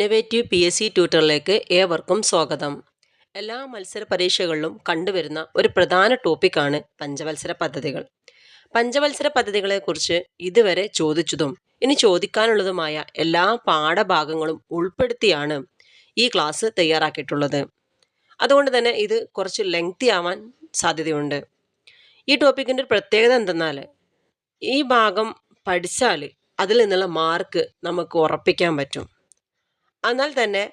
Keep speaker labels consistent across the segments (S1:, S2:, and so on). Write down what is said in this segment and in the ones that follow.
S1: Innovative P S C ട്യൂട്ടറിലേക്ക് ഏവർക്കും സ്വാഗതം. എല്ലാ മത്സര പരീക്ഷകളിലും കണ്ടുവരുന്ന ഒരു പ്രധാന ടോപ്പിക്കാണ് പഞ്ചവത്സര പദ്ധതികൾ. പഞ്ചവത്സര പദ്ധതികളെക്കുറിച്ച് ഇതുവരെ ചോദിച്ചതും ഇനി ചോദിക്കാനുള്ളതുമായ എല്ലാ പാഠഭാഗങ്ങളും ഉൾപ്പെടുത്തിയാണ് ഈ ക്ലാസ് തയ്യാറാക്കിയിട്ടുള്ളത്. അതുകൊണ്ട് തന്നെ ഇത് കുറച്ച് ലെങ്തി ആവാൻ സാധ്യതയുണ്ട്. ഈ ടോപ്പിക്കിന്റെ ഒരു പ്രത്യേകത എന്തെന്നാൽ ഈ ഭാഗം പഠിച്ചാൽ അതിൽ നിന്നുള്ള മാർക്ക് നമുക്ക് ഉറപ്പിക്കാൻ പറ്റും. എന്നാൽ തന്നെ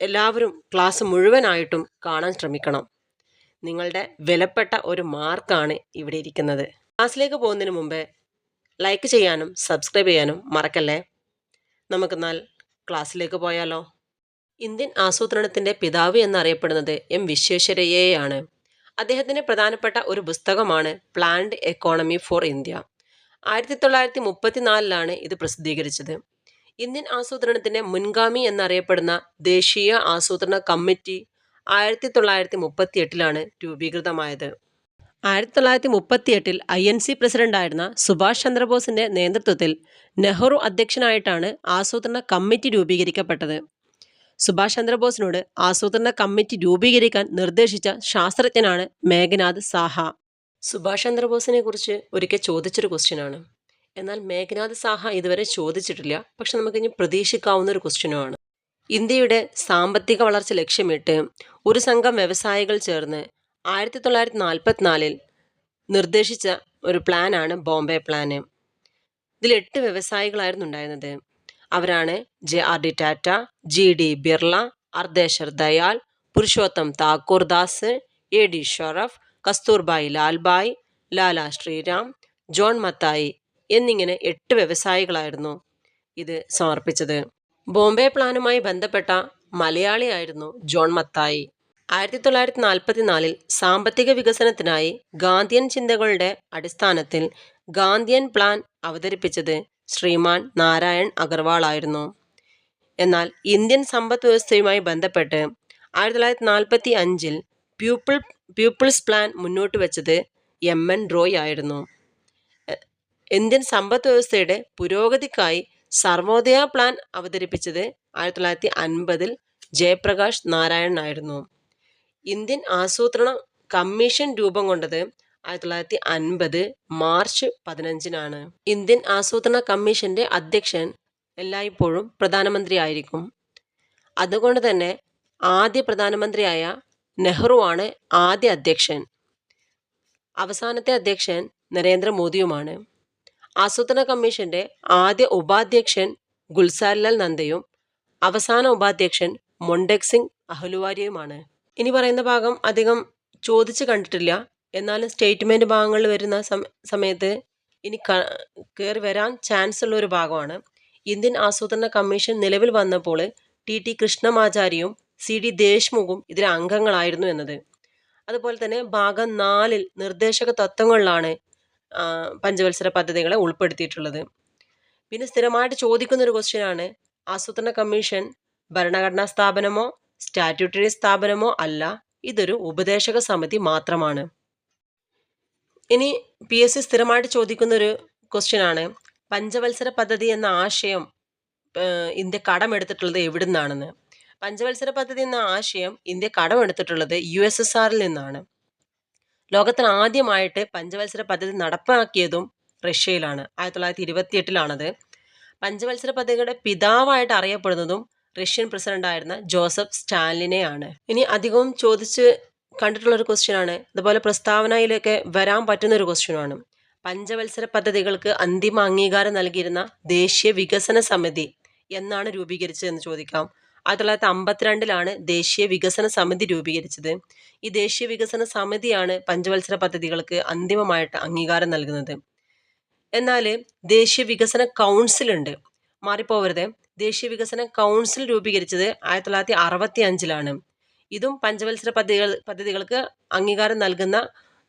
S1: എല്ലാവരും ക്ലാസ് മുഴുവനായിട്ടും കാണാൻ ശ്രമിക്കണം. നിങ്ങളുടെ വിലപ്പെട്ട ഒരു മാർക്കാണ് ഇവിടെ ഇരിക്കുന്നത്. ക്ലാസ്സിലേക്ക് പോകുന്നതിന് മുമ്പേ ലൈക്ക് ചെയ്യാനും സബ്സ്ക്രൈബ് ചെയ്യാനും മറക്കല്ലേ? നമുക്കെന്നാൽ ക്ലാസ്സിലേക്ക് പോയാലോ? ഇന്ത്യൻ ആസൂത്രണത്തിന്റെ പിതാവ് എന്നറിയപ്പെടുന്നത് എം വിശ്വേശ്വരയ്യയാണ്. അദ്ദേഹത്തിന്റെ പ്രധാനപ്പെട്ട ഒരു പുസ്തകമാണ് പ്ലാൻഡ് എക്കോണമി ഫോർ ഇന്ത്യ ആയിരത്തി തൊള്ളായിരത്തി മുപ്പത്തിനാലിലാണ് ഇത് പ്രസിദ്ധീകരിച്ചത്. ഇന്ത്യൻ ആസൂത്രണത്തിന്റെ മുൻഗാമി എന്നറിയപ്പെടുന്ന ദേശീയ ആസൂത്രണ കമ്മിറ്റി ആയിരത്തി തൊള്ളായിരത്തി മുപ്പത്തി എട്ടിലാണ് രൂപീകൃതമായത്. ആയിരത്തി തൊള്ളായിരത്തി മുപ്പത്തി എട്ടിൽ ഐ എൻ സി പ്രസിഡന്റായിരുന്ന സുഭാഷ് ചന്ദ്രബോസിന്റെ നേതൃത്വത്തിൽ നെഹ്റു അധ്യക്ഷനായിട്ടാണ് ആസൂത്രണ കമ്മിറ്റി രൂപീകരിക്കപ്പെട്ടത്. സുഭാഷ് ചന്ദ്രബോസിനോട് ആസൂത്രണ കമ്മിറ്റി രൂപീകരിക്കാൻ നിർദ്ദേശിച്ച ശാസ്ത്രജ്ഞനാണ് മേഘനാഥ് സാഹ. സുഭാഷ് ചന്ദ്രബോസിനെ കുറിച്ച് ഒരിക്കൽ ചോദിച്ചൊരു ക്വസ്റ്റ്യനാണ് എന്നാൽ മേഘനാഥ് സാഹ ഇതുവരെ ചോദിച്ചിട്ടില്ല. പക്ഷെ നമുക്കിനി പ്രതീക്ഷിക്കാവുന്ന ഒരു ക്വസ്റ്റ്യനുമാണ് ഇന്ത്യയുടെ സാമ്പത്തിക വളർച്ച ലക്ഷ്യമിട്ട് ഒരു സംഘം വ്യവസായികൾ ചേർന്ന് ആയിരത്തി തൊള്ളായിരത്തി നാൽപ്പത്തിനാലിൽ നിർദ്ദേശിച്ച ഒരു പ്ലാനാണ് ബോംബെ പ്ലാന് ഇതിൽ എട്ട് വ്യവസായികളായിരുന്നു ഉണ്ടായിരുന്നത്. അവരാണ് J R D Tata G D Birla Ardeshir Dalal Purushottam Thakur Das A D Shroff Kasturbhai Lalbhai Lala Shriram John Mathai എന്നിങ്ങനെ എട്ട് വ്യവസായികളായിരുന്നു ഇത് സമർപ്പിച്ചത്. ബോംബെ പ്ലാനുമായി ബന്ധപ്പെട്ട മലയാളിയായിരുന്നു ജോൺ മത്തായി. ആയിരത്തി തൊള്ളായിരത്തി നാൽപ്പത്തിനാലിൽ സാമ്പത്തിക വികസനത്തിനായി ഗാന്ധിയൻ ചിന്തകളുടെ അടിസ്ഥാനത്തിൽ ഗാന്ധിയൻ പ്ലാൻ അവതരിപ്പിച്ചത് ശ്രീമാൻ നാരായൺ അഗർവാൾ ആയിരുന്നു. എന്നാൽ ഇന്ത്യൻ സമ്പദ് വ്യവസ്ഥയുമായി ബന്ധപ്പെട്ട് ആയിരത്തി തൊള്ളായിരത്തി നാൽപ്പത്തി അഞ്ചിൽ പ്യൂപ്പിൾ പ്യൂപ്പിൾസ് പ്ലാൻ മുന്നോട്ട് വെച്ചത് എം എൻ റോയ് ആയിരുന്നു. ഇന്ത്യൻ സമ്പദ് വ്യവസ്ഥയുടെ പുരോഗതിക്കായി സർവോദയ പ്ലാൻ അവതരിപ്പിച്ചത് ആയിരത്തി തൊള്ളായിരത്തി അൻപതിൽ ജയപ്രകാശ് നാരായൺ ആയിരുന്നു. ഇന്ത്യൻ ആസൂത്രണ കമ്മീഷൻ രൂപം കൊണ്ടത് ആയിരത്തി തൊള്ളായിരത്തി അൻപത് മാർച്ച് പതിനഞ്ചിനാണ്. ഇന്ത്യൻ ആസൂത്രണ കമ്മീഷന്റെ അധ്യക്ഷൻ എല്ലായ്പ്പോഴും പ്രധാനമന്ത്രി ആയിരിക്കും അതുകൊണ്ട് തന്നെ ആദ്യ പ്രധാനമന്ത്രിയായ നെഹ്റുവാണ് ആദ്യ അധ്യക്ഷൻ. അവസാനത്തെ അധ്യക്ഷൻ നരേന്ദ്രമോദിയുമാണ്. ആസൂത്രണ കമ്മീഷന്റെ ആദ്യ ഉപാധ്യക്ഷൻ ഗുൽസാരിലാൽ നന്ദയും അവസാന ഉപാധ്യക്ഷൻ മൊണ്ടക് സിംഗ് അഹലുവാരിയുമാണ് ഇനി പറയുന്ന ഭാഗം അധികം ചോദിച്ചു കണ്ടിട്ടില്ല. എന്നാലും സ്റ്റേറ്റ്മെന്റ് ഭാഗങ്ങളിൽ വരുന്ന സമയത്ത് ഇനി കയറി വരാൻ ചാൻസ് ഉള്ള ഒരു ഭാഗമാണ്. ഇന്ത്യൻ ആസൂത്രണ കമ്മീഷൻ നിലവിൽ വന്നപ്പോൾ ടി ടി കൃഷ്ണമാചാരിയും സി ഡി ദേശ്മുഖും ഇതിലെ അംഗങ്ങളായിരുന്നു എന്നത്. അതുപോലെ തന്നെ ഭാഗം നാലിൽ നിർദ്ദേശക തത്വങ്ങളിലാണ് പഞ്ചവത്സര പദ്ധതികളെ ഉൾപ്പെടുത്തിയിട്ടുള്ളത്. പിന്നെ സ്ഥിരമായിട്ട് ചോദിക്കുന്ന ഒരു ക്വസ്റ്റ്യനാണ് ആസൂത്രണ കമ്മീഷൻ ഭരണഘടനാ സ്ഥാപനമോ സ്റ്റാറ്റ്യൂട്ടറി സ്ഥാപനമോ അല്ല ഇതൊരു ഉപദേശക സമിതി മാത്രമാണ്. ഇനി പി എസ് സി സ്ഥിരമായിട്ട് ചോദിക്കുന്ന ഒരു ക്വസ്റ്റ്യനാണ് പഞ്ചവത്സര പദ്ധതി എന്ന ആശയം ഇന്ത്യ കടമെടുത്തിട്ടുള്ളത് എവിടുന്നാണെന്ന്. പഞ്ചവത്സര പദ്ധതി എന്ന ആശയം ഇന്ത്യ കടമെടുത്തിട്ടുള്ളത് യു എസ് എസ് ആറിൽ നിന്നാണ്. ലോകത്തിൽ ആദ്യമായിട്ട് പഞ്ചവത്സര പദ്ധതി നടപ്പാക്കിയതും റഷ്യയിലാണ്. ആയിരത്തി തൊള്ളായിരത്തി ഇരുപത്തി എട്ടിലാണത് പഞ്ചവത്സര പദ്ധതിയുടെ പിതാവായിട്ട് അറിയപ്പെടുന്നതും റഷ്യൻ പ്രസിഡന്റ് ആയിരുന്ന ജോസഫ് സ്റ്റാലിനെയാണ്. ഇനി അധികവും ചോദിച്ച് കണ്ടിട്ടുള്ള ഒരു ക്വസ്റ്റ്യൻ ആണ്. അതുപോലെ പ്രസ്താവനയിലൊക്കെ വരാൻ പറ്റുന്ന ഒരു ക്വസ്റ്റ്യനാണ് പഞ്ചവത്സര പദ്ധതികൾക്ക് അന്തിമ അംഗീകാരം നൽകിയിരുന്ന ദേശീയ വികസന സമിതി എന്നാണ് രൂപീകരിച്ചതെന്ന് ചോദിക്കാം. ആയിരത്തി തൊള്ളായിരത്തി അമ്പത്തിരണ്ടിലാണ് ദേശീയ വികസന സമിതി രൂപീകരിച്ചത്. ഈ ദേശീയ വികസന സമിതിയാണ് പഞ്ചവത്സര പദ്ധതികൾക്ക് അന്തിമമായിട്ട് അംഗീകാരം നൽകുന്നത്. എന്നാൽ ദേശീയ വികസന കൗൺസിൽ ഉണ്ട്. മാറിപ്പോവരുത്. ദേശീയ വികസന കൗൺസിൽ രൂപീകരിച്ചത് ആയിരത്തി തൊള്ളായിരത്തി അറുപത്തി അഞ്ചിലാണ് ഇതും പഞ്ചവത്സര പദ്ധതികൾ പദ്ധതികൾക്ക് അംഗീകാരം നൽകുന്ന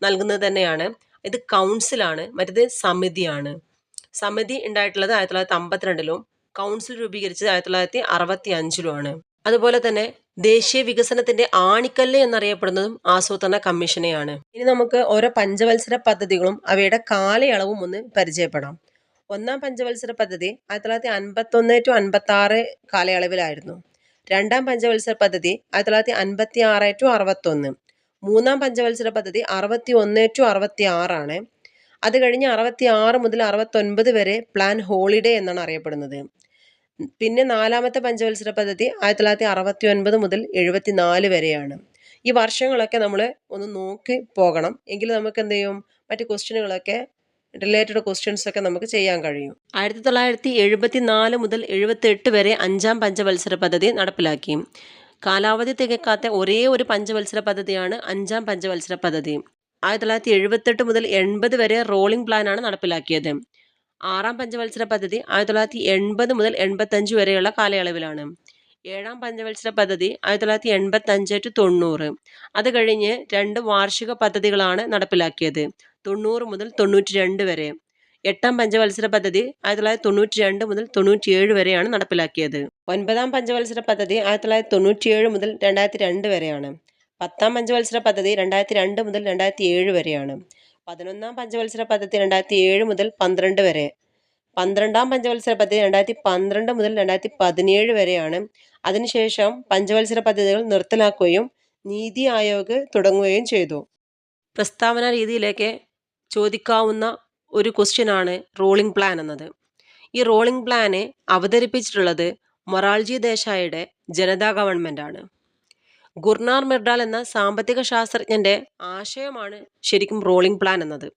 S1: നൽകുന്നത് തന്നെയാണ്. ഇത് കൗൺസിലാണ് മറ്റേത് സമിതിയാണ്. സമിതി ഉണ്ടായിട്ടുള്ളത് ആയിരത്തി തൊള്ളായിരത്തി അമ്പത്തിരണ്ടിലും കൗൺസിൽ രൂപീകരിച്ചത് ആയിരത്തി തൊള്ളായിരത്തി അറുപത്തി അഞ്ചിലുമാണ് അതുപോലെ തന്നെ ദേശീയ വികസനത്തിന്റെ ആണിക്കല്ല് എന്നറിയപ്പെടുന്നതും ആസൂത്രണ കമ്മീഷനെയാണ്. ഇനി നമുക്ക് ഓരോ പഞ്ചവത്സര പദ്ധതികളും അവയുടെ കാലയളവും ഒന്ന് പരിചയപ്പെടാം. ഒന്നാം പഞ്ചവത്സര പദ്ധതി ആയിരത്തി തൊള്ളായിരത്തി അൻപത്തൊന്ന് ടു അൻപത്തി ആറ് കാലയളവിലായിരുന്നു. രണ്ടാം പഞ്ചവത്സര പദ്ധതി ആയിരത്തി തൊള്ളായിരത്തി അൻപത്തി ആറ് ടു അറുപത്തൊന്ന്. മൂന്നാം പഞ്ചവത്സര പദ്ധതി അറുപത്തി ഒന്ന് ടു അറുപത്തി ആറാണ് അത് കഴിഞ്ഞ് അറുപത്തി ആറ് മുതൽ അറുപത്തൊൻപത് വരെ പ്ലാൻ ഹോളിഡേ എന്നാണ് അറിയപ്പെടുന്നത്. പിന്നെ നാലാമത്തെ പഞ്ചവത്സര പദ്ധതി ആയിരത്തി തൊള്ളായിരത്തി അറുപത്തി ഒൻപത് മുതൽ എഴുപത്തി നാല് വരെയാണ്. ഈ വർഷങ്ങളൊക്കെ നമ്മൾ ഒന്ന് നോക്കി പോകണം. എങ്കിൽ നമുക്ക് എന്ത് ചെയ്യും? മറ്റ് ക്വസ്റ്റ്യനുകളൊക്കെ റിലേറ്റഡ് ക്വസ്റ്റ്യൻസ് ഒക്കെ നമുക്ക് ചെയ്യാൻ കഴിയും. ആയിരത്തി തൊള്ളായിരത്തി എഴുപത്തി നാല് മുതൽ എഴുപത്തി എട്ട് വരെ അഞ്ചാം പഞ്ചവത്സര പദ്ധതി നടപ്പിലാക്കി. കാലാവധി തികക്കാത്ത ഒരേ ഒരു പഞ്ചവത്സര പദ്ധതിയാണ് അഞ്ചാം പഞ്ചവത്സര പദ്ധതി. ആയിരത്തി തൊള്ളായിരത്തി എഴുപത്തെട്ട് മുതൽ എൺപത് വരെ റോളിംഗ് പ്ലാനാണ് നടപ്പിലാക്കിയത്. ആറാം പഞ്ചവത്സര പദ്ധതി ആയിരത്തി തൊള്ളായിരത്തി എൺപത് മുതൽ എൺപത്തഞ്ച് വരെയുള്ള കാലയളവിലാണ്. ഏഴാം പഞ്ചവത്സര പദ്ധതി ആയിരത്തി തൊള്ളായിരത്തി എൺപത്തഞ്ച് ടു തൊണ്ണൂറ്. അത് കഴിഞ്ഞ് രണ്ട് വാർഷിക പദ്ധതികളാണ് നടപ്പിലാക്കിയത്. തൊണ്ണൂറ് മുതൽ തൊണ്ണൂറ്റി രണ്ട് വരെ. എട്ടാം പഞ്ചവത്സര പദ്ധതി ആയിരത്തി തൊള്ളായിരത്തി തൊണ്ണൂറ്റി രണ്ട് മുതൽ തൊണ്ണൂറ്റിയേഴ് വരെയാണ് നടപ്പിലാക്കിയത്. ഒൻപതാം പഞ്ചവത്സര പദ്ധതി ആയിരത്തി തൊള്ളായിരത്തി തൊണ്ണൂറ്റിയേഴ് മുതൽ രണ്ടായിരത്തി രണ്ട് വരെയാണ്. പത്താം പഞ്ചവത്സര പദ്ധതി രണ്ടായിരത്തി രണ്ട് മുതൽ രണ്ടായിരത്തി ഏഴ് വരെയാണ്. പതിനൊന്നാം പഞ്ചവത്സര പദ്ധതി രണ്ടായിരത്തി ഏഴ് മുതൽ പന്ത്രണ്ട് വരെ. പന്ത്രണ്ടാം പഞ്ചവത്സര പദ്ധതി രണ്ടായിരത്തി പന്ത്രണ്ട് മുതൽ രണ്ടായിരത്തി പതിനേഴ് വരെയാണ്. അതിനുശേഷം പഞ്ചവത്സര പദ്ധതികൾ നിർത്തലാക്കുകയും നീതി ആയോഗ് തുടങ്ങുകയും ചെയ്തു. പ്രസ്താവന രീതിയിലേക്ക് ചോദിക്കാവുന്ന ഒരു ക്വസ്റ്റ്യനാണ് റോളിംഗ് പ്ലാൻ എന്നത്. ഈ റോളിംഗ് പ്ലാന് അവതരിപ്പിച്ചിട്ടുള്ളത് മൊറാൾജി ദേശായിയുടെ ജനതാ ഗവൺമെന്റാണ് ഗുർനാർ മിർഡാൽ എന്ന സാമ്പത്തിക ശാസ്ത്രജ്ഞന്റെ ആശയമാണ് ശരിക്കും റോളിംഗ് പ്ലാൻ എന്നത്.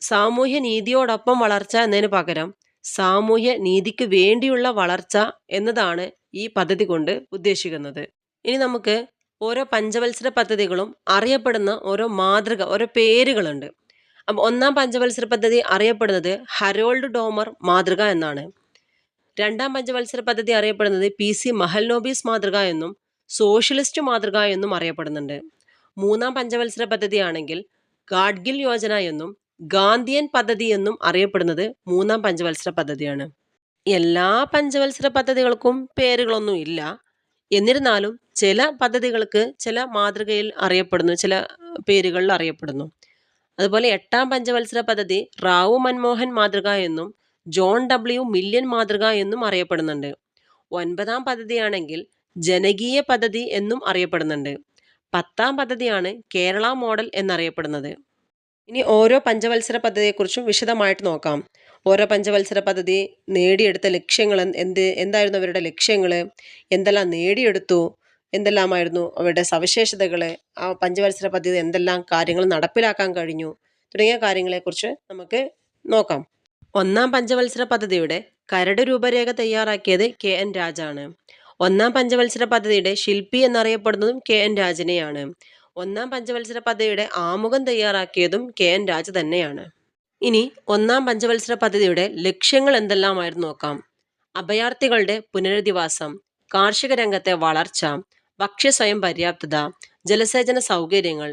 S1: സാമൂഹ്യ നീതിയോടൊപ്പം വളർച്ച എന്നതിന് പകരം സാമൂഹ്യ നീതിക്ക് വേണ്ടിയുള്ള വളർച്ച എന്നതാണ് ഈ പദ്ധതി കൊണ്ട് ഉദ്ദേശിക്കുന്നത്. ഇനി നമുക്ക് ഓരോ പഞ്ചവത്സര പദ്ധതികളും അറിയപ്പെടുന്ന ഓരോ മാതൃക ഓരോ പേരുകളുണ്ട്. അപ്പം ഒന്നാം പഞ്ചവത്സര പദ്ധതി അറിയപ്പെടുന്നത് ഹരോൾഡ് ഡോമർ മാതൃക എന്നാണ്. രണ്ടാം പഞ്ചവത്സര പദ്ധതി അറിയപ്പെടുന്നത് പി സി മഹൽനോബീസ് മാതൃക എന്നും സോഷ്യലിസ്റ്റ് മാതൃക എന്നും അറിയപ്പെടുന്നുണ്ട്. മൂന്നാം പഞ്ചവത്സര പദ്ധതിയാണെങ്കിൽ ഗാഡ്ഗിൽ യോജന എന്നും ഗാന്ധിയൻ പദ്ധതി എന്നും അറിയപ്പെടുന്നത് മൂന്നാം പഞ്ചവത്സര പദ്ധതിയാണ്. എല്ലാ പഞ്ചവത്സര പദ്ധതികൾക്കും പേരുകളൊന്നും ഇല്ല. എന്നിരുന്നാലും ചില പദ്ധതികൾക്ക് ചില മാതൃകയിൽ അറിയപ്പെടുന്നു ചില പേരുകളിൽ അറിയപ്പെടുന്നു. അതുപോലെ എട്ടാം പഞ്ചവത്സര പദ്ധതി റാവു മൻമോഹൻ മാതൃക എന്നും ജോൺ ഡബ്ല്യു മില്യൻ മാതൃക എന്നും അറിയപ്പെടുന്നുണ്ട്. ഒൻപതാം പദ്ധതിയാണെങ്കിൽ ജനകീയ പദ്ധതി എന്നും അറിയപ്പെടുന്നുണ്ട്. പത്താം പദ്ധതിയാണ് കേരള മോഡൽ എന്നറിയപ്പെടുന്നത്. ഇനി ഓരോ പഞ്ചവത്സര പദ്ധതിയെക്കുറിച്ചും വിശദമായിട്ട് നോക്കാം. ഓരോ പഞ്ചവത്സര പദ്ധതി നേടിയെടുത്ത ലക്ഷ്യങ്ങൾ എന്ത് എന്തായിരുന്നു അവരുടെ ലക്ഷ്യങ്ങൾ എന്തെല്ലാം നേടിയെടുത്തു എന്തെല്ലാമായിരുന്നു അവരുടെ സവിശേഷതകൾ ആ പഞ്ചവത്സര പദ്ധതി എന്തെല്ലാം കാര്യങ്ങൾ നടപ്പിലാക്കാൻ കഴിഞ്ഞു തുടങ്ങിയ കാര്യങ്ങളെക്കുറിച്ച് നമുക്ക് നോക്കാം. ഒന്നാം പഞ്ചവത്സര പദ്ധതിയുടെ കരട് രൂപരേഖ തയ്യാറാക്കിയത് കെ എൻ രാജാണ്. ഒന്നാം പഞ്ചവത്സര പദ്ധതിയുടെ ശില്പി എന്നറിയപ്പെടുന്നതും കെ എൻ രാജനെയാണ്. ഒന്നാം പഞ്ചവത്സര പദ്ധതിയുടെ ആമുഖം തയ്യാറാക്കിയതും കെ എൻ രാജ തന്നെയാണ്. ഇനി ഒന്നാം പഞ്ചവത്സര പദ്ധതിയുടെ ലക്ഷ്യങ്ങൾ എന്തെല്ലാമായിരുന്നു നോക്കാം. അഭയാർത്ഥികളുടെ പുനരധിവാസം കാർഷിക രംഗത്തെ വളർച്ച ഭക്ഷ്യ സ്വയം പര്യാപ്തത ജലസേചന സൗകര്യങ്ങൾ.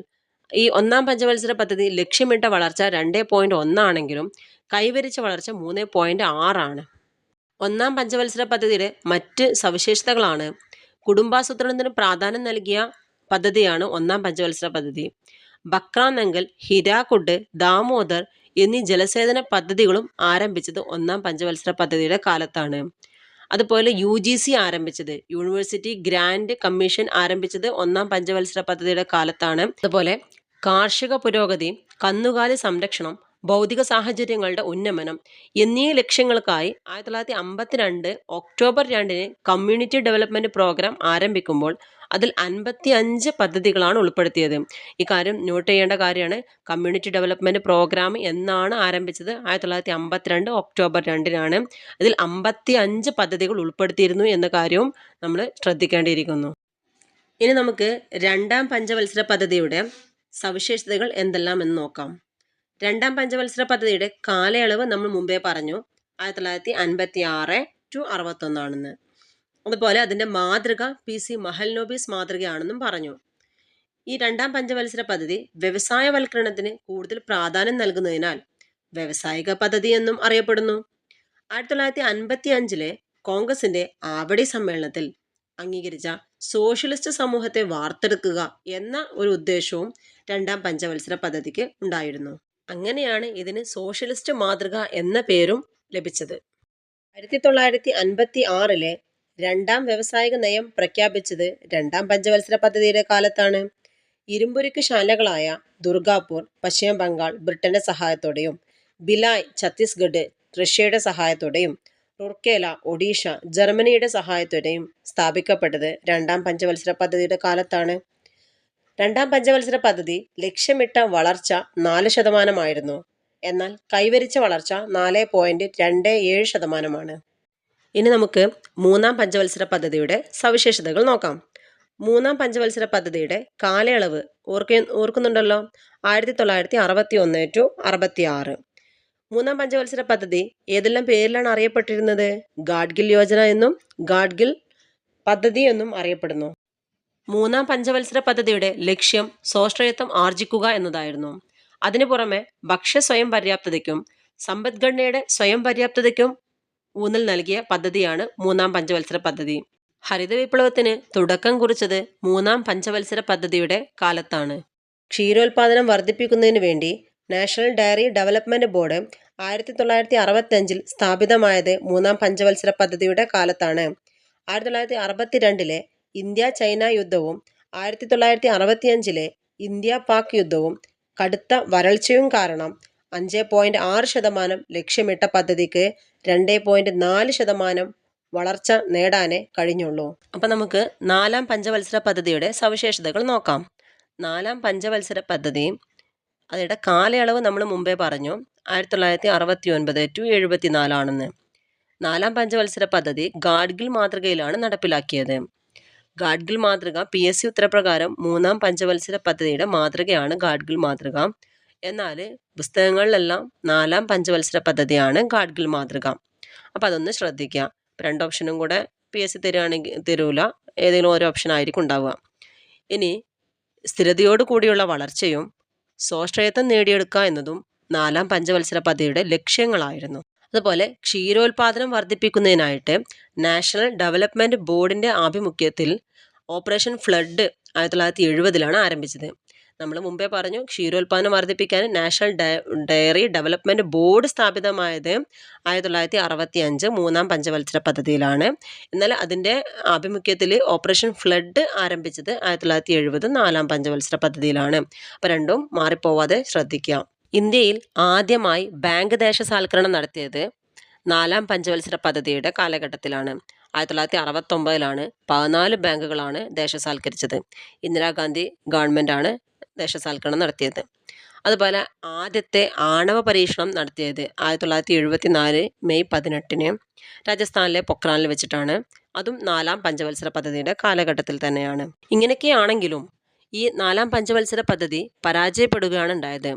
S1: ഈ ഒന്നാം പഞ്ചവത്സര പദ്ധതി ലക്ഷ്യമിട്ട വളർച്ച രണ്ട് പോയിന്റ് ഒന്നാണെങ്കിലും കൈവരിച്ച വളർച്ച മൂന്ന് പോയിന്റ് ആറാണ്. ഒന്നാം പഞ്ചവത്സര പദ്ധതിയുടെ മറ്റ് സവിശേഷതകളാണ്. കുടുംബാസൂത്രണത്തിന് പ്രാധാന്യം നൽകിയ പദ്ധതിയാണ് ഒന്നാം പഞ്ചവത്സര പദ്ധതി. ബക്രാനങ്കൽ ഹിരാക്കുഡ് ദാമോദർ എന്നീ ജലസേചന പദ്ധതികളും ആരംഭിച്ചത് ഒന്നാം പഞ്ചവത്സര പദ്ധതിയുടെ കാലത്താണ്. അതുപോലെ യു ജി സി ആരംഭിച്ചത് യൂണിവേഴ്സിറ്റി ഗ്രാൻഡ് കമ്മീഷൻ ആരംഭിച്ചത് ഒന്നാം പഞ്ചവത്സര പദ്ധതിയുടെ കാലത്താണ്. അതുപോലെ കാർഷിക പുരോഗതി കന്നുകാലി സംരക്ഷണം ഭൗതിക സാഹചര്യങ്ങളുടെ ഉന്നമനം എന്നീ ലക്ഷ്യങ്ങൾക്കായി ആയിരത്തി തൊള്ളായിരത്തി അമ്പത്തിരണ്ട് ഒക്ടോബർ രണ്ടിന് കമ്മ്യൂണിറ്റി ഡെവലപ്മെന്റ് പ്രോഗ്രാം ആരംഭിക്കുമ്പോൾ അതിൽ അൻപത്തി അഞ്ച് പദ്ധതികളാണ് ഉൾപ്പെടുത്തിയത്. ഇക്കാര്യം കാര്യം നോട്ട് ചെയ്യേണ്ട കാര്യമാണ്. കമ്മ്യൂണിറ്റി ഡെവലപ്മെന്റ് പ്രോഗ്രാം എന്നാണ് ആരംഭിച്ചത് ആയിരത്തി തൊള്ളായിരത്തി അമ്പത്തിരണ്ട് ഒക്ടോബർ രണ്ടിനാണ്. അതിൽ അമ്പത്തി അഞ്ച് പദ്ധതികൾ ഉൾപ്പെടുത്തിയിരുന്നു എന്ന കാര്യവും നമ്മൾ ശ്രദ്ധിക്കേണ്ടിയിരിക്കുന്നു. ഇനി നമുക്ക് രണ്ടാം പഞ്ചവത്സര പദ്ധതിയുടെ സവിശേഷതകൾ എന്തെല്ലാം എന്ന് നോക്കാം. രണ്ടാം പഞ്ചവത്സര പദ്ധതിയുടെ കാലയളവ് നമ്മൾ മുമ്പേ പറഞ്ഞു. ആയിരത്തി തൊള്ളായിരത്തി അൻപത്തി ആറ് ടു അറുപത്തൊന്നാണെന്ന്. അതുപോലെ അതിന്റെ മാതൃക പി സി മഹൽനോബീസ് മാതൃകയാണെന്നും പറഞ്ഞു. ഈ രണ്ടാം പഞ്ചവത്സര പദ്ധതി വ്യവസായവൽക്കരണത്തിന് കൂടുതൽ പ്രാധാന്യം നൽകുന്നതിനാൽ വ്യവസായിക പദ്ധതി എന്നും അറിയപ്പെടുന്നു. ആയിരത്തി തൊള്ളായിരത്തി അൻപത്തി അഞ്ചിലെ കോൺഗ്രസിന്റെ ആവടി സമ്മേളനത്തിൽ അംഗീകരിച്ച സോഷ്യലിസ്റ്റ് സമൂഹത്തെ വാർത്തെടുക്കുക എന്ന ഒരു ഉദ്ദേശവും രണ്ടാം പഞ്ചവത്സര പദ്ധതിക്ക് ഉണ്ടായിരുന്നു. അങ്ങനെയാണ് ഇതിന് സോഷ്യലിസ്റ്റ് മാതൃക എന്ന പേരും ലഭിച്ചത്. ആയിരത്തി തൊള്ളായിരത്തി അൻപത്തി ആറിലെ രണ്ടാം വ്യവസായിക നയം പ്രഖ്യാപിച്ചത് രണ്ടാം പഞ്ചവത്സര പദ്ധതിയുടെ കാലത്താണ്. ഇരുമ്പുരുക്ക് ശാലകളായ ദുർഗാപൂർ പശ്ചിമ ബംഗാൾ ബ്രിട്ടന്റെ സഹായത്തോടെയും ബിലായ് ഛത്തീസ്ഗഡ് റഷ്യയുടെ സഹായത്തോടെയും റുർക്കേല ഒഡീഷ ജർമ്മനിയുടെ സഹായത്തോടെയും സ്ഥാപിക്കപ്പെട്ടത് രണ്ടാം പഞ്ചവത്സര പദ്ധതിയുടെ കാലത്താണ്. രണ്ടാം പഞ്ചവത്സര പദ്ധതി ലക്ഷ്യമിട്ട വളർച്ച നാല് ശതമാനമായിരുന്നു. എന്നാൽ കൈവരിച്ച വളർച്ച നാല് പോയിന്റ് രണ്ട് ഏഴ് ശതമാനമാണ്. ഇനി നമുക്ക് മൂന്നാം പഞ്ചവത്സര പദ്ധതിയുടെ സവിശേഷതകൾ നോക്കാം. മൂന്നാം പഞ്ചവത്സര പദ്ധതിയുടെ കാലയളവ് ഓർക്ക ഓർക്കുന്നുണ്ടല്ലോ? ആയിരത്തി തൊള്ളായിരത്തി അറുപത്തി ഒന്ന് ടു അറുപത്തി ആറ് മൂന്നാം പഞ്ചവത്സര പദ്ധതി ഏതെല്ലാം പേരിലാണ് അറിയപ്പെട്ടിരുന്നത്? ഗാഡ്ഗിൽ യോജന എന്നും ഗാഡ്ഗിൽ പദ്ധതി എന്നും അറിയപ്പെടുന്നു. മൂന്നാം പഞ്ചവത്സര പദ്ധതിയുടെ ലക്ഷ്യം സ്വാശ്രയത്വം ആർജിക്കുക എന്നതായിരുന്നു. അതിനു പുറമെ ഭക്ഷ്യ സ്വയം പര്യാപ്തതയ്ക്കും സമ്പദ്ഘടനയുടെ സ്വയം പര്യാപ്തതയ്ക്കും ഊന്നൽ നൽകിയ പദ്ധതിയാണ് മൂന്നാം പഞ്ചവത്സര പദ്ധതി. ഹരിത വിപ്ലവത്തിന് തുടക്കം കുറിച്ചത് മൂന്നാം പഞ്ചവത്സര പദ്ധതിയുടെ കാലത്താണ്. ക്ഷീരോത്പാദനം വർദ്ധിപ്പിക്കുന്നതിന് വേണ്ടി നാഷണൽ ഡയറി ഡെവലപ്മെന്റ് ബോർഡ് ആയിരത്തി തൊള്ളായിരത്തി അറുപത്തഞ്ചിൽ സ്ഥാപിതമായത് മൂന്നാം പഞ്ചവത്സര പദ്ധതിയുടെ കാലത്താണ്. ആയിരത്തി തൊള്ളായിരത്തി അറുപത്തിരണ്ടിലെ ഇന്ത്യ ചൈന യുദ്ധവും ആയിരത്തി തൊള്ളായിരത്തി അറുപത്തിയഞ്ചിലെ ഇന്ത്യ പാക് യുദ്ധവും കടുത്ത വരൾച്ചയും കാരണം അഞ്ച് പോയിന്റ് ആറ് ശതമാനം ലക്ഷ്യമിട്ട പദ്ധതിക്ക് രണ്ട് പോയിന്റ് നാല് ശതമാനം വളർച്ച നേടാനേ കഴിഞ്ഞുള്ളൂ. അപ്പം നമുക്ക് നാലാം പഞ്ചവത്സര പദ്ധതിയുടെ സവിശേഷതകൾ നോക്കാം. നാലാം പഞ്ചവത്സര പദ്ധതി അതിയുടെ കാലയളവ് നമ്മൾ മുമ്പേ പറഞ്ഞു ആയിരത്തി തൊള്ളായിരത്തി അറുപത്തി ഒൻപത് ടു എഴുപത്തി നാലാണെന്ന് നാലാം പഞ്ചവത്സര പദ്ധതി ഗാഡ്ഗിൽ മാതൃകയിലാണ് നടപ്പിലാക്കിയത്. ഗാഡ്ഗിൽ മാതൃക പി എസ് സി ഉത്തരപ്രകാരം മൂന്നാം പഞ്ചവത്സര പദ്ധതിയുടെ മാതൃകയാണ് ഗാഡ്ഗിൽ മാതൃക. എന്നാൽ പുസ്തകങ്ങളിലെല്ലാം നാലാം പഞ്ചവത്സര പദ്ധതിയാണ് ഗാഡ്ഗിൽ മാതൃക. അപ്പോൾ അതൊന്ന് ശ്രദ്ധിക്കുക രണ്ട് ഓപ്ഷനും കൂടെ പി എസ് സി തരുവാണെങ്കിൽ തരൂല. ഏതെങ്കിലും ഓരോ ഓപ്ഷൻ ആയിരിക്കും ഉണ്ടാവുക. ഇനി സ്ഥിരതയോട് കൂടിയുള്ള വളർച്ചയും സ്വാശ്രയത്വം നേടിയെടുക്കുക എന്നതും നാലാം പഞ്ചവത്സര പദ്ധതിയുടെ ലക്ഷ്യങ്ങളായിരുന്നു. അതുപോലെ ക്ഷീരോത്പാദനം വർദ്ധിപ്പിക്കുന്നതിനായിട്ട് നാഷണൽ ഡെവലപ്മെന്റ് ബോർഡിന്റെ ആഭിമുഖ്യത്തിൽ ഓപ്പറേഷൻ ഫ്ലഡ് ആയിരത്തി തൊള്ളായിരത്തി എഴുപതിലാണ് ആരംഭിച്ചത്. നമ്മൾ മുമ്പേ പറഞ്ഞു ക്ഷീരോത്പാദനം വർദ്ധിപ്പിക്കാൻ നാഷണൽ ഡയറി ഡെവലപ്മെന്റ് ബോർഡ് സ്ഥാപിതമായത് ആയിരത്തി തൊള്ളായിരത്തി അറുപത്തി അഞ്ച് മൂന്നാം പഞ്ചവത്സര പദ്ധതിയിലാണ്. എന്നാൽ അതിന്റെ ആഭിമുഖ്യത്തിൽ ഓപ്പറേഷൻ ഫ്ലഡ് ആരംഭിച്ചത് ആയിരത്തി തൊള്ളായിരത്തി എഴുപത് നാലാം പഞ്ചവത്സര പദ്ധതിയിലാണ്. അപ്പോൾ രണ്ടും മാറിപ്പോവാതെ ശ്രദ്ധിക്കുക ഇന്ത്യയിൽ ആദ്യമായി ബാങ്ക് ദേശസാൽക്കരണം നടത്തിയത് നാലാം പഞ്ചവത്സര പദ്ധതിയുടെ കാലഘട്ടത്തിലാണ്. ആയിരത്തി തൊള്ളായിരത്തി അറുപത്തൊമ്പതിലാണ് പതിനാല് ബാങ്കുകളാണ് ദേശസാൽക്കരിച്ചത്. ഇന്ദിരാഗാന്ധി ഗവൺമെന്റാണ് ദേശസാൽക്കരണം നടത്തിയത്. അതുപോലെ ആദ്യത്തെ ആണവ പരീക്ഷണം നടത്തിയത് ആയിരത്തി തൊള്ളായിരത്തി എഴുപത്തി നാല് മെയ് പതിനെട്ടിന് രാജസ്ഥാനിലെ പൊക്രാനിൽ വെച്ചിട്ടാണ്. അതും നാലാം പഞ്ചവത്സര പദ്ധതിയുടെ കാലഘട്ടത്തിൽ തന്നെയാണ്. ഇങ്ങനെയൊക്കെയാണെങ്കിലും ഈ നാലാം പഞ്ചവത്സര പദ്ധതി പരാജയപ്പെടുകയാണ് ഉണ്ടായത്.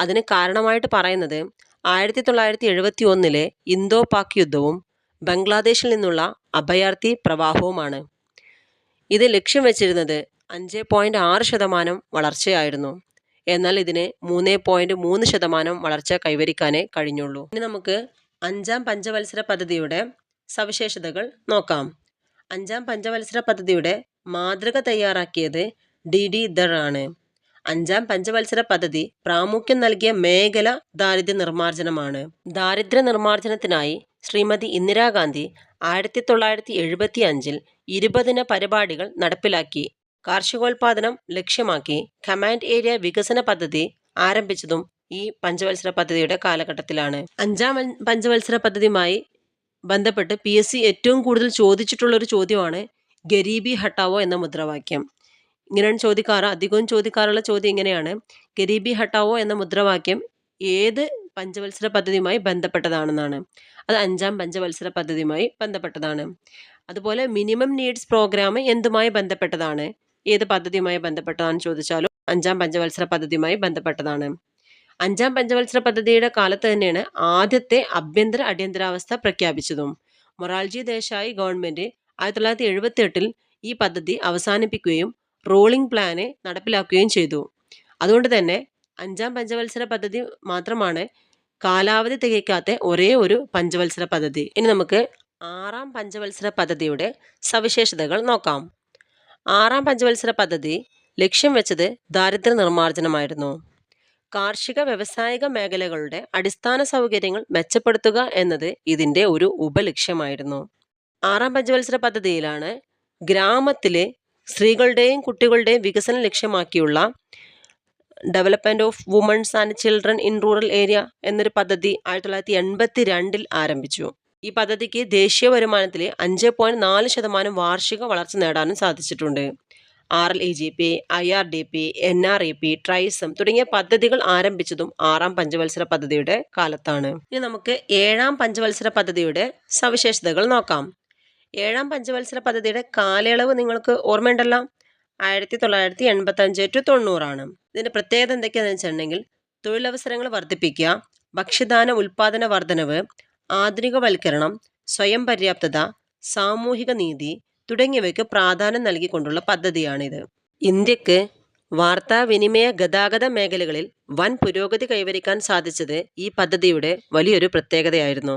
S1: അതിന് കാരണമായിട്ട് പറയുന്നത് ആയിരത്തി തൊള്ളായിരത്തി എഴുപത്തി ഒന്നിലെ ഇന്തോ പാക് യുദ്ധവും ബംഗ്ലാദേശിൽ നിന്നുള്ള അഭയാർത്ഥി പ്രവാഹവുമാണ്. ഇത് ലക്ഷ്യം വെച്ചിരുന്നത് അഞ്ച് പോയിന്റ് ആറ് ശതമാനം വളർച്ചയായിരുന്നു. എന്നാൽ ഇതിന് മൂന്ന് പോയിന്റ് മൂന്ന് ശതമാനം വളർച്ച കൈവരിക്കാനേ കഴിഞ്ഞുള്ളൂ. ഇനി നമുക്ക് അഞ്ചാം പഞ്ചവത്സര പദ്ധതിയുടെ സവിശേഷതകൾ നോക്കാം. അഞ്ചാം പഞ്ചവത്സര പദ്ധതിയുടെ മാതൃക തയ്യാറാക്കിയത് ഡി ഡി ദർ ആണ്. അഞ്ചാം പഞ്ചവത്സര പദ്ധതി പ്രാമുഖ്യം നൽകിയ മേഖല ദാരിദ്ര്യ നിർമ്മാർജനമാണ്. ദാരിദ്ര്യ നിർമ്മാർജനത്തിനായി ശ്രീമതി ഇന്ദിരാഗാന്ധി ആയിരത്തി തൊള്ളായിരത്തി എഴുപത്തി അഞ്ചിൽ ഇരുപതിന പരിപാടികൾ നടപ്പിലാക്കി. കാർഷികോൽപാദനം ലക്ഷ്യമാക്കി കമാൻഡ് ഏരിയ വികസന പദ്ധതി ആരംഭിച്ചതും ഈ പഞ്ചവത്സര പദ്ധതിയുടെ കാലഘട്ടത്തിലാണ്. അഞ്ചാം പഞ്ചവത്സര പദ്ധതിയുമായി ബന്ധപ്പെട്ട് പി എസ് സി ഏറ്റവും കൂടുതൽ ചോദിച്ചിട്ടുള്ള ഒരു ചോദ്യമാണ് ഗരീബി ഹട്ടാവോ എന്ന മുദ്രാവാക്യം. ഇങ്ങനെയാണ് ചോദിക്കാറ്. അധികവും ചോദിക്കാറുള്ള ചോദ്യം ഇങ്ങനെയാണ്. ഗരീബി ഹട്ടാവോ എന്ന മുദ്രാവാക്യം ഏത് പഞ്ചവത്സര പദ്ധതിയുമായി ബന്ധപ്പെട്ടതാണെന്നാണ്. അത് അഞ്ചാം പഞ്ചവത്സര പദ്ധതിയുമായി ബന്ധപ്പെട്ടതാണ്. അതുപോലെ മിനിമം നീഡ്സ് പ്രോഗ്രാം എന്തുമായി ബന്ധപ്പെട്ടതാണ്? ഏത് പദ്ധതിയുമായി ബന്ധപ്പെട്ടതാണെന്ന് ചോദിച്ചാലും അഞ്ചാം പഞ്ചവത്സര പദ്ധതിയുമായി ബന്ധപ്പെട്ടതാണ്. അഞ്ചാം പഞ്ചവത്സര പദ്ധതിയുടെ കാലത്ത് തന്നെയാണ് ആദ്യത്തെ ആഭ്യന്തര അടിയന്തരാവസ്ഥ പ്രഖ്യാപിച്ചതും. മൊറാൽജി ദേശായി ഗവൺമെന്റ് ആയിരത്തി തൊള്ളായിരത്തി എഴുപത്തി എട്ടിൽ ഈ പദ്ധതി അവസാനിപ്പിക്കുകയും റോളിംഗ് പ്ലാന് നടപ്പിലാക്കുകയും ചെയ്തു. അതുകൊണ്ട് തന്നെ അഞ്ചാം പഞ്ചവത്സര പദ്ധതി മാത്രമാണ് കാലാവധി തികയ്ക്കാത്ത ഒരേ ഒരു പഞ്ചവത്സര പദ്ധതി. ഇനി നമുക്ക് ആറാം പഞ്ചവത്സര പദ്ധതിയുടെ സവിശേഷതകൾ നോക്കാം. ആറാം പഞ്ചവത്സര പദ്ധതി ലക്ഷ്യം വെച്ചത് ദാരിദ്ര്യ നിർമ്മാർജനമായിരുന്നു. കാർഷിക വ്യവസായിക മേഖലകളുടെ അടിസ്ഥാന സൗകര്യങ്ങൾ മെച്ചപ്പെടുത്തുക എന്നത് ഇതിന്റെ ഒരു ഉപലക്ഷ്യമായിരുന്നു. ആറാം പഞ്ചവത്സര പദ്ധതിയിലാണ് ഗ്രാമത്തിലെ സ്ത്രീകളുടെയും കുട്ടികളുടെയും വികസനം ലക്ഷ്യമാക്കിയുള്ള development of women's and children in rural area എന്നൊരു പദ്ധതി ആയിരത്തി തൊള്ളായിരത്തി എൺപത്തി രണ്ടിൽ ആരംഭിച്ചു. ഈ പദ്ധതിക്ക് ദേശീയ വരുമാനത്തിലെ അഞ്ച് പോയിന്റ് നാല് ശതമാനം വാർഷിക വളർച്ച നേടാനും സാധിച്ചിട്ടുണ്ട്. R L E G P I R D P N R E P TRYSEM തുടങ്ങിയ പദ്ധതികൾ ആരംഭിച്ചതും ആറാം പഞ്ചവത്സര പദ്ധതിയുടെ കാലത്താണ്. ഇനി നമുക്ക് ഏഴാം പഞ്ചവത്സര പദ്ധതിയുടെ സവിശേഷതകൾ നോക്കാം. ഏഴാം പഞ്ചവത്സര പദ്ധതിയുടെ കാലയളവ് നിങ്ങൾക്ക് ഓർമ്മയുണ്ടല്ലോ? ആയിരത്തി തൊള്ളായിരത്തി എൺപത്തി അഞ്ച് ടു തൊണ്ണൂറാണ്. ഇതിന്റെ പ്രത്യേകത എന്തൊക്കെയാണെന്ന് വെച്ചിട്ടുണ്ടെങ്കിൽ തൊഴിലവസരങ്ങൾ വർദ്ധിപ്പിക്കുക ഭക്ഷ്യധാന ഉൽപാദന വർധനവ് ആധുനികവൽക്കരണം സ്വയം പര്യാപ്തത സാമൂഹിക നീതി തുടങ്ങിയവയ്ക്ക് പ്രാധാന്യം നൽകിക്കൊണ്ടുള്ള പദ്ധതിയാണിത്. ഇന്ത്യയ്ക്ക് വാർത്താവിനിമയ ഗതാഗത മേഖലകളിൽ വൻ പുരോഗതി കൈവരിക്കാൻ സാധിച്ചത് ഈ പദ്ധതിയുടെ വലിയൊരു പ്രത്യേകതയായിരുന്നു.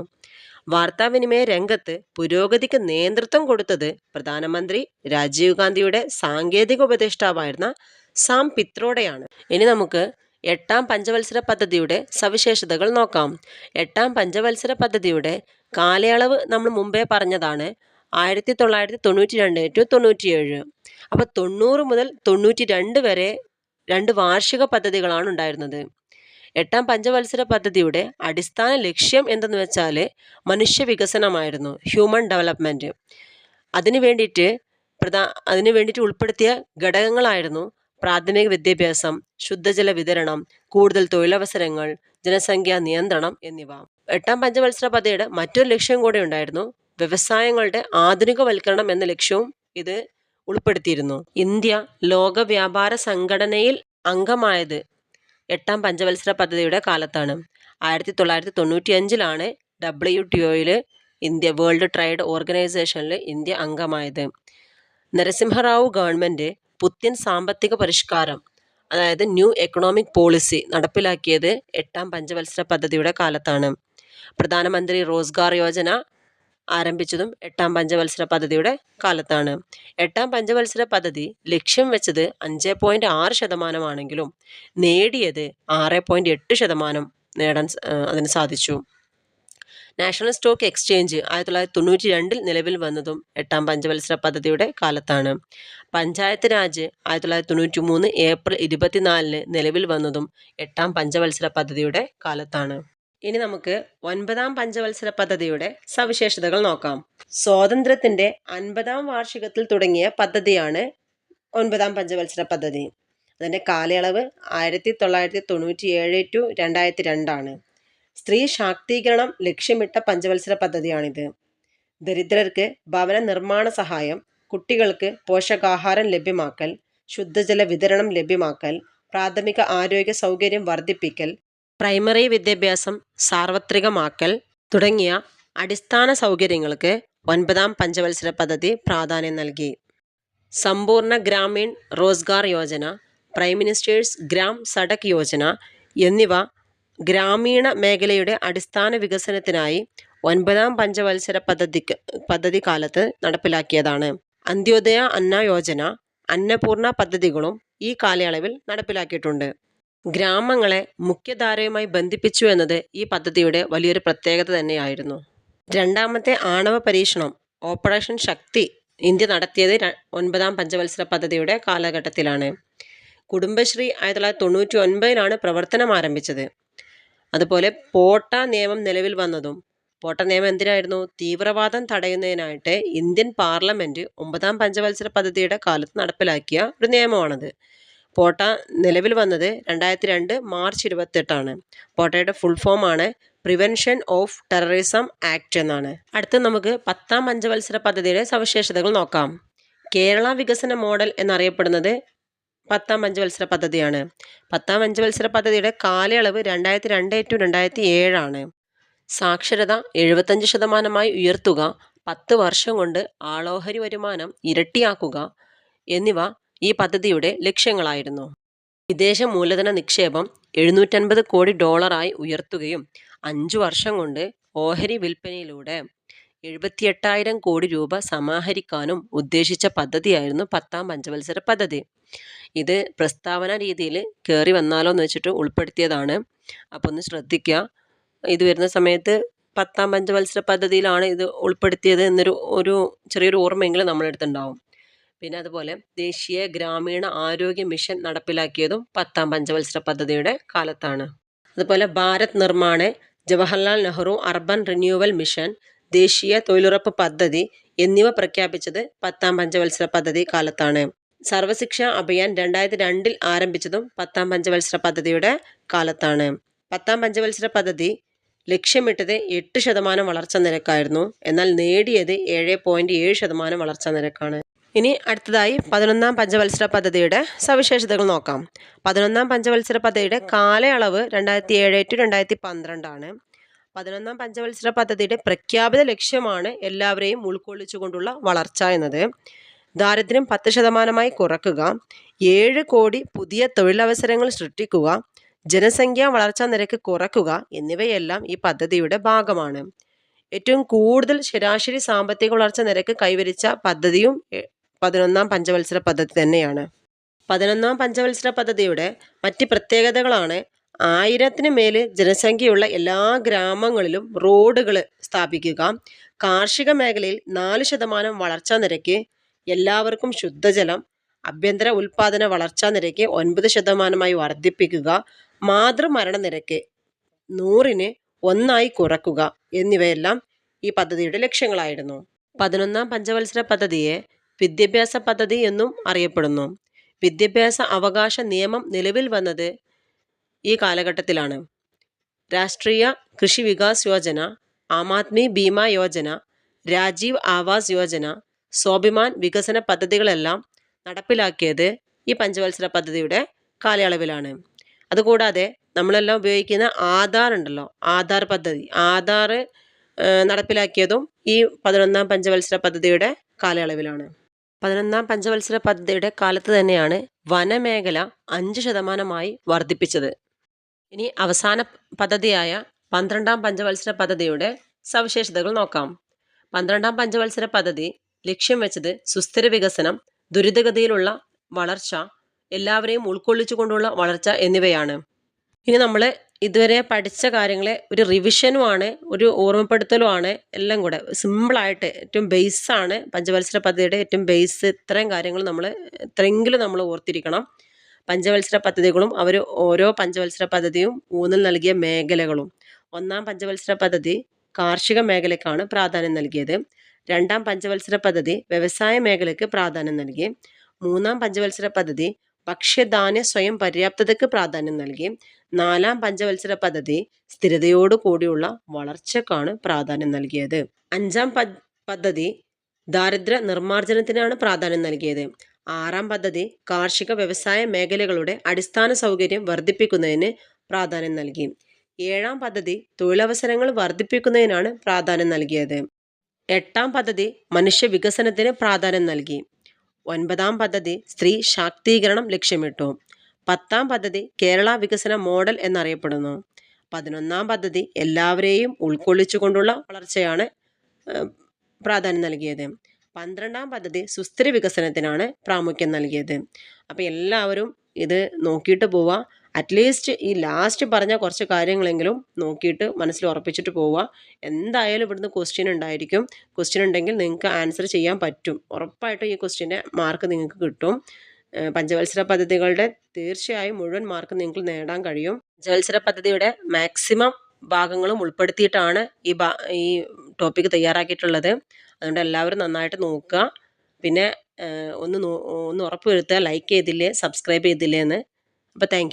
S1: വാർത്താവിനിമയ രംഗത്ത് പുരോഗതിക്ക് നേതൃത്വം കൊടുത്തത് പ്രധാനമന്ത്രി രാജീവ് ഗാന്ധിയുടെ സാങ്കേതിക ഉപദേഷ്ടാവായിരുന്ന സാം പിത്രോഡയാണ് ഇനി നമുക്ക് എട്ടാം പഞ്ചവത്സര പദ്ധതിയുടെ സവിശേഷതകൾ നോക്കാം. എട്ടാം പഞ്ചവത്സര പദ്ധതിയുടെ കാലയളവ് നമ്മൾ മുമ്പേ പറഞ്ഞതാണ് ആയിരത്തി തൊള്ളായിരത്തി തൊണ്ണൂറ്റി രണ്ട് ടു തൊണ്ണൂറ്റിയേഴ്. അപ്പോൾ തൊണ്ണൂറ് മുതൽ തൊണ്ണൂറ്റി രണ്ട് വരെ രണ്ട് വാർഷിക പദ്ധതികളാണ് ഉണ്ടായിരുന്നത്. എട്ടാം പഞ്ചവത്സര പദ്ധതിയുടെ അടിസ്ഥാന ലക്ഷ്യം എന്തെന്ന് വെച്ചാൽ മനുഷ്യ വികസനമായിരുന്നു ഹ്യൂമൻ ഡെവലപ്മെന്റ് അതിനു വേണ്ടിയിട്ട് പ്രധാ അതിനു വേണ്ടിയിട്ട് ഉൾപ്പെടുത്തിയ ഘടകങ്ങളായിരുന്നു പ്രാഥമിക വിദ്യാഭ്യാസം ശുദ്ധജല വിതരണം കൂടുതൽ തൊഴിലവസരങ്ങൾ ജനസംഖ്യാ നിയന്ത്രണം എന്നിവ. എട്ടാം പഞ്ചവത്സര പദ്ധതിയുടെ മറ്റൊരു ലക്ഷ്യം കൂടെ ഉണ്ടായിരുന്നു വ്യവസായങ്ങളുടെ ആധുനികവൽക്കരണം എന്ന ലക്ഷ്യവും ഇത് ഉൾപ്പെടുത്തിയിരുന്നു. ഇന്ത്യ ലോക വ്യാപാര സംഘടനയിൽ അംഗമായത് എട്ടാം പഞ്ചവത്സര പദ്ധതിയുടെ കാലത്താണ്. ആയിരത്തി തൊള്ളായിരത്തി തൊണ്ണൂറ്റി അഞ്ചിലാണ് ഡബ്ല്യു ടി ഒയിൽ ഇന്ത്യ വേൾഡ് ട്രേഡ് ഓർഗനൈസേഷനിൽ ഇന്ത്യ അംഗമായത്. നരസിംഹറാവു ഗവൺമെന്റ് പുത്യൻ സാമ്പത്തിക പരിഷ്കാരം അതായത് ന്യൂ എക്കണോമിക് പോളിസി നടപ്പിലാക്കിയത് എട്ടാം പഞ്ചവത്സര പദ്ധതിയുടെ കാലത്താണ്. പ്രധാനമന്ത്രി റോസ്ഗാർ യോജന ആരംഭിച്ചതും എട്ടാം പഞ്ചവത്സര പദ്ധതിയുടെ കാലത്താണ്. എട്ടാം പഞ്ചവത്സര പദ്ധതി ലക്ഷ്യം വെച്ചത് അഞ്ച് പോയിന്റ് ആറ് ശതമാനമാണെങ്കിലും നേടിയത് ആറ് പോയിന്റ് എട്ട് ശതമാനം നേടാൻ അതിന് സാധിച്ചു. നാഷണൽ സ്റ്റോക്ക് എക്സ്ചേഞ്ച് ആയിരത്തി തൊള്ളായിരത്തി തൊണ്ണൂറ്റി രണ്ടിൽ നിലവിൽ വന്നതും എട്ടാം പഞ്ചവത്സര പദ്ധതിയുടെ കാലത്താണ്. പഞ്ചായത്ത് രാജ് ആയിരത്തി തൊള്ളായിരത്തി തൊണ്ണൂറ്റി മൂന്ന് ഏപ്രിൽ ഇരുപത്തിനാലിന് നിലവിൽ വന്നതും എട്ടാം പഞ്ചവത്സര പദ്ധതിയുടെ കാലത്താണ്. ഇനി നമുക്ക് ഒൻപതാം പഞ്ചവത്സര പദ്ധതിയുടെ സവിശേഷതകൾ നോക്കാം. സ്വാതന്ത്ര്യത്തിന്റെ അൻപതാം വാർഷികത്തിൽ തുടങ്ങിയ പദ്ധതിയാണ് ഒൻപതാം പഞ്ചവത്സര പദ്ധതി. അതിന്റെ കാലയളവ് ആയിരത്തി തൊള്ളായിരത്തി തൊണ്ണൂറ്റി ഏഴ് ടു രണ്ടായിരത്തി രണ്ടാണ് സ്ത്രീ ശാക്തീകരണം ലക്ഷ്യമിട്ട പഞ്ചവത്സര പദ്ധതിയാണിത്. ദരിദ്രർക്ക് ഭവന നിർമ്മാണ സഹായം കുട്ടികൾക്ക് പോഷകാഹാരം ലഭ്യമാക്കൽ ശുദ്ധജല വിതരണം ലഭ്യമാക്കൽ പ്രാഥമിക ആരോഗ്യ സൗകര്യം വർദ്ധിപ്പിക്കൽ പ്രൈമറി വിദ്യാഭ്യാസം സാർവത്രികമാക്കൽ തുടങ്ങിയ അടിസ്ഥാന സൗകര്യങ്ങൾക്ക് ഒൻപതാം പഞ്ചവത്സര പദ്ധതി പ്രാധാന്യം നൽകി. സമ്പൂർണ ഗ്രാമീൺ റോസ്ഗാർ യോജന പ്രൈം മിനിസ്റ്റേഴ്സ് ഗ്രാം സഡക് യോജന എന്നിവ ഗ്രാമീണ മേഖലയുടെ അടിസ്ഥാന വികസനത്തിനായി ഒൻപതാം പഞ്ചവത്സര പദ്ധതിക്ക് പദ്ധതി കാലത്ത് നടപ്പിലാക്കിയതാണ്. അന്ത്യോദയ അന്ന യോജന അന്നപൂർണ പദ്ധതികളും ഈ കാലയളവിൽ നടപ്പിലാക്കിയിട്ടുണ്ട്. ഗ്രാമങ്ങളെ മുഖ്യധാരയുമായി ബന്ധിപ്പിച്ചു എന്നത് ഈ പദ്ധതിയുടെ വലിയൊരു പ്രത്യേകത തന്നെയായിരുന്നു. രണ്ടാമത്തെ ആണവ പരീക്ഷണം ഓപ്പറേഷൻ ശക്തി ഇന്ത്യ നടത്തിയത് ഒൻപതാം പഞ്ചവത്സര പദ്ധതിയുടെ കാലഘട്ടത്തിലാണ്. കുടുംബശ്രീ ആയിരത്തി തൊള്ളായിരത്തി തൊണ്ണൂറ്റി ഒൻപതിലാണ് പ്രവർത്തനം ആരംഭിച്ചത്. അതുപോലെ പോട്ട നിയമം നിലവിൽ വന്നതും പോട്ട നിയമം എന്തിനായിരുന്നു? തീവ്രവാദം തടയുന്നതിനായിട്ട് ഇന്ത്യൻ പാർലമെന്റ് ഒമ്പതാം പഞ്ചവത്സര പദ്ധതിയുടെ കാലത്ത് നടപ്പിലാക്കിയ ഒരു നിയമമാണത്. പോട്ട നിലവിൽ വന്നത് രണ്ടായിരത്തി രണ്ട് മാർച്ച് ഇരുപത്തെട്ടാണ്. പോട്ടയുടെ ഫുൾ ഫോമാണ് പ്രിവെൻഷൻ ഓഫ് ടെററിസം ആക്ട് എന്നാണ്. അടുത്ത നമുക്ക് പത്താം പഞ്ചവത്സര പദ്ധതിയുടെ സവിശേഷതകൾ നോക്കാം. കേരള വികസന മോഡൽ എന്നറിയപ്പെടുന്നത് പത്താം പഞ്ചവത്സര പദ്ധതിയാണ്. പത്താം പഞ്ചവത്സര പദ്ധതിയുടെ കാലയളവ് രണ്ടായിരത്തി രണ്ട് ടു രണ്ടായിരത്തി ഏഴാണ് സാക്ഷരത എഴുപത്തഞ്ച് ശതമാനമായി ഉയർത്തുക പത്ത് വർഷം കൊണ്ട് ആളോഹരി വരുമാനം ഇരട്ടിയാക്കുക എന്നിവ ഈ പദ്ധതിയുടെ ലക്ഷ്യങ്ങളായിരുന്നു. വിദേശ മൂലധന നിക്ഷേപം എഴുന്നൂറ്റൻപത് കോടി ഡോളറായി ഉയർത്തുകയും അഞ്ചു വർഷം കൊണ്ട് ഓഹരി വിൽപ്പനയിലൂടെ എഴുപത്തിയെട്ടായിരം കോടി രൂപ സമാഹരിക്കാനും ഉദ്ദേശിച്ച പദ്ധതിയായിരുന്നു പത്താം പഞ്ചവത്സര പദ്ധതി. ഇത് പ്രസ്താവന രീതിയിൽ കയറി വന്നാലോ എന്ന് വെച്ചിട്ട് ഉൾപ്പെടുത്തിയതാണ്. അപ്പോൾ ഒന്ന് ശ്രദ്ധിക്കുക ഇത് വരുന്ന സമയത്ത് പത്താം പഞ്ചവത്സര പദ്ധതിയിലാണ് ഇത് ഉൾപ്പെടുത്തിയത് എന്നൊരു ഒരു ചെറിയൊരു ഓർമ്മയെങ്കിലും നമ്മളെടുത്തുണ്ടാവും പിന്നെ അതുപോലെ ദേശീയ ഗ്രാമീണ ആരോഗ്യ മിഷൻ നടപ്പിലാക്കിയതും പത്താം പഞ്ചവത്സര പദ്ധതിയുടെ കാലത്താണ്. അതുപോലെ Bharat Nirman Jawaharlal Nehru urban renewal mission ദേശീയ തൊഴിലുറപ്പ് പദ്ധതി എന്നിവ പ്രഖ്യാപിച്ചത് പത്താം പഞ്ചവത്സര പദ്ധതി കാലത്താണ്. സർവശിക്ഷ അഭിയാൻ രണ്ടായിരത്തി രണ്ടിൽ ആരംഭിച്ചതും പത്താം പഞ്ചവത്സര പദ്ധതിയുടെ കാലത്താണ്. പത്താം പഞ്ചവത്സര പദ്ധതി ലക്ഷ്യമിട്ടത് എട്ട് ശതമാനം വളർച്ചാ നിരക്കായിരുന്നു. എന്നാൽ നേടിയത് ഏഴ് പോയിന്റ് ഏഴ് ശതമാനം വളർച്ചാ നിരക്കാണ്. ഇനി അടുത്തതായി പതിനൊന്നാം പഞ്ചവത്സര പദ്ധതിയുടെ സവിശേഷതകൾ നോക്കാം. പതിനൊന്നാം പഞ്ചവത്സര പദ്ധതിയുടെ കാലയളവ് രണ്ടായിരത്തി ഏഴ് ടു രണ്ടായിരത്തി പന്ത്രണ്ടാണ് പതിനൊന്നാം പഞ്ചവത്സര പദ്ധതിയുടെ പ്രഖ്യാപിത ലക്ഷ്യമാണ് എല്ലാവരെയും ഉൾക്കൊള്ളിച്ചുകൊണ്ടുള്ള വളർച്ച എന്നത്. ദാരിദ്ര്യം പത്ത് ശതമാനമായി കുറക്കുക ഏഴ് കോടി പുതിയ തൊഴിലവസരങ്ങൾ സൃഷ്ടിക്കുക ജനസംഖ്യാ വളർച്ചാ നിരക്ക് കുറക്കുക എന്നിവയെല്ലാം ഈ പദ്ധതിയുടെ ഭാഗമാണ്. ഏറ്റവും കൂടുതൽ ശരാശരി സാമ്പത്തിക വളർച്ച നിരക്ക് കൈവരിച്ച പദ്ധതിയും പതിനൊന്നാം പഞ്ചവത്സര പദ്ധതി തന്നെയാണ്. പതിനൊന്നാം പഞ്ചവത്സര പദ്ധതിയുടെ മറ്റ് പ്രത്യേകതകളാണ് ആയിരത്തിന് മേൽ ജനസംഖ്യയുള്ള എല്ലാ ഗ്രാമങ്ങളിലും റോഡുകൾ സ്ഥാപിക്കുക കാർഷിക മേഖലയിൽ നാല് ശതമാനം വളർച്ചാ നിരക്ക് എല്ലാവർക്കും ശുദ്ധജലം ആഭ്യന്തര ഉൽപാദന വളർച്ചാ നിരക്ക് ഒൻപത് ശതമാനമായി വർദ്ധിപ്പിക്കുക മാതൃമരണ നിരക്ക് നൂറിന് ഒന്നായി കുറക്കുക എന്നിവയെല്ലാം ഈ പദ്ധതിയുടെ ലക്ഷ്യങ്ങളായിരുന്നു. പതിനൊന്നാം പഞ്ചവത്സര പദ്ധതിയെ വിദ്യാഭ്യാസ പദ്ധതി എന്നും അറിയപ്പെടുന്നു. വിദ്യാഭ്യാസ അവകാശ നിയമം നിലവിൽ വന്നത് ഈ കാലഘട്ടത്തിലാണ്. രാഷ്ട്രീയ കൃഷി വികാസ് യോജന ആം ആദ്മി ഭീമ യോജന രാജീവ് ആവാസ് യോജന സ്വാഭിമാൻ വികസന പദ്ധതികളെല്ലാം നടപ്പിലാക്കിയത് ഈ പഞ്ചവത്സര പദ്ധതിയുടെ കാലയളവിലാണ്. അതുകൂടാതെ നമ്മളെല്ലാം ഉപയോഗിക്കുന്ന ആധാർ ഉണ്ടല്ലോ ആധാർ പദ്ധതി ആധാർ നടപ്പിലാക്കിയതും ഈ പതിനൊന്നാം പഞ്ചവത്സര പദ്ധതിയുടെ കാലയളവിലാണ്. പതിനൊന്നാം പഞ്ചവത്സര പദ്ധതിയുടെ കാലത്ത് തന്നെയാണ് വനമേഖല അഞ്ച് ശതമാനമായി വർദ്ധിപ്പിച്ചത്. ഇനി അവസാന പദ്ധതിയായ പന്ത്രണ്ടാം പഞ്ചവത്സര പദ്ധതിയുടെ സവിശേഷതകൾ നോക്കാം. പന്ത്രണ്ടാം പഞ്ചവത്സര പദ്ധതി ലക്ഷ്യം വെച്ചത് സുസ്ഥിര വികസനം ദുരിതഗതിയിലുള്ള വളർച്ച എല്ലാവരെയും ഉൾക്കൊള്ളിച്ചുകൊണ്ടുള്ള വളർച്ച എന്നിവയാണ്. ഇനി നമ്മൾ ഇതുവരെ പഠിച്ച കാര്യങ്ങളെ ഒരു റിവിഷനുമാണ് ഒരു ഓർമ്മപ്പെടുത്തലുമാണ് എല്ലാം കൂടെ. സിമ്പിളായിട്ട് ഏറ്റവും ബേസാണ് പഞ്ചവത്സര പദ്ധതിയുടെ ഏറ്റവും ബേസ് ഇത്രയും കാര്യങ്ങൾ നമ്മൾ ഇത്രയെങ്കിലും നമ്മൾ ഓർത്തിരിക്കണം. പഞ്ചവത്സര പദ്ധതികളും അവർ ഓരോ പഞ്ചവത്സര പദ്ധതിയും ഊന്നൽ നൽകിയ മേഖലകളും. ഒന്നാം പഞ്ചവത്സര പദ്ധതി കാർഷിക മേഖലയ്ക്കാണ് പ്രാധാന്യം നൽകിയത്. രണ്ടാം പഞ്ചവത്സര പദ്ധതി വ്യവസായ മേഖലയ്ക്ക് പ്രാധാന്യം നൽകി. മൂന്നാം പഞ്ചവത്സര പദ്ധതി ഭക്ഷ്യധാന്യ സ്വയം പര്യാപ്തതയ്ക്ക് പ്രാധാന്യം നൽകി. നാലാം പഞ്ചവത്സര പദ്ധതി സ്ഥിരതയോടു കൂടിയുള്ള വളർച്ചക്കാണ് പ്രാധാന്യം നൽകിയത്. അഞ്ചാം പദ്ധതി ദാരിദ്ര്യ നിർമ്മാർജനത്തിനാണ് പ്രാധാന്യം നൽകിയത്. ആറാം പദ്ധതി കാർഷിക വ്യവസായ മേഖലകളുടെ അടിസ്ഥാന സൗകര്യം വർദ്ധിപ്പിക്കുന്നതിന് പ്രാധാന്യം നൽകി. ഏഴാം പദ്ധതി തൊഴിലവസരങ്ങൾ വർദ്ധിപ്പിക്കുന്നതിനാണ് പ്രാധാന്യം നൽകിയത്. എട്ടാം പദ്ധതി മനുഷ്യ വികസനത്തിന് പ്രാധാന്യം നൽകി. ഒൻപതാം പദ്ധതി സ്ത്രീ ശാക്തീകരണം ലക്ഷ്യമിട്ടു. പത്താം പദ്ധതി കേരള വികസന മോഡൽ എന്നറിയപ്പെടുന്നു. പതിനൊന്നാം പദ്ധതി എല്ലാവരെയും ഉൾക്കൊള്ളിച്ചുകൊണ്ടുള്ള വളർച്ചയാണ് പ്രാധാന്യം നൽകിയത്. പന്ത്രണ്ടാം പദ്ധതി സുസ്ഥിര വികസനത്തിനാണ് പ്രാമുഖ്യം നൽകിയത്. അപ്പോൾ എല്ലാവരും ഇത് നോക്കിയിട്ട് പോവുക അറ്റ്ലീസ്റ്റ് ഈ ലാസ്റ്റ് പറഞ്ഞ കുറച്ച് കാര്യങ്ങളെങ്കിലും നോക്കിയിട്ട് മനസ്സിൽ ഉറപ്പിച്ചിട്ട് പോവുക. എന്തായാലും ഇവിടുന്ന് ക്വസ്റ്റ്യൻ ഉണ്ടായിരിക്കും. ക്വസ്റ്റ്യൻ ഉണ്ടെങ്കിൽ നിങ്ങൾക്ക് ആൻസർ ചെയ്യാൻ പറ്റും. ഉറപ്പായിട്ടും ഈ ക്വസ്റ്റ്യന്റെ മാർക്ക് നിങ്ങൾക്ക് കിട്ടും. പഞ്ചവത്സര പദ്ധതികളുടെ തീർച്ചയായും മുഴുവൻ മാർക്ക് നിങ്ങൾക്ക് നേടാൻ കഴിയും. പഞ്ചവത്സര പദ്ധതിയുടെ മാക്സിമം ഭാഗങ്ങളും ഉൾപ്പെടുത്തിയിട്ടാണ് ഈ ഭാ ഈ ടോപ്പിക്ക് തയ്യാറാക്കിയിട്ടുള്ളത്. അതുകൊണ്ട് എല്ലാവരും നന്നായിട്ട് നോക്കുക. പിന്നെ ഒന്ന് ഒന്ന് ഉറപ്പ് വരുത്തുക. ലൈക്ക് ചെയ്തില്ലേ സബ്സ്ക്രൈബ് ചെയ്തില്ലേ എന്ന് അപ്പോൾ താങ്ക്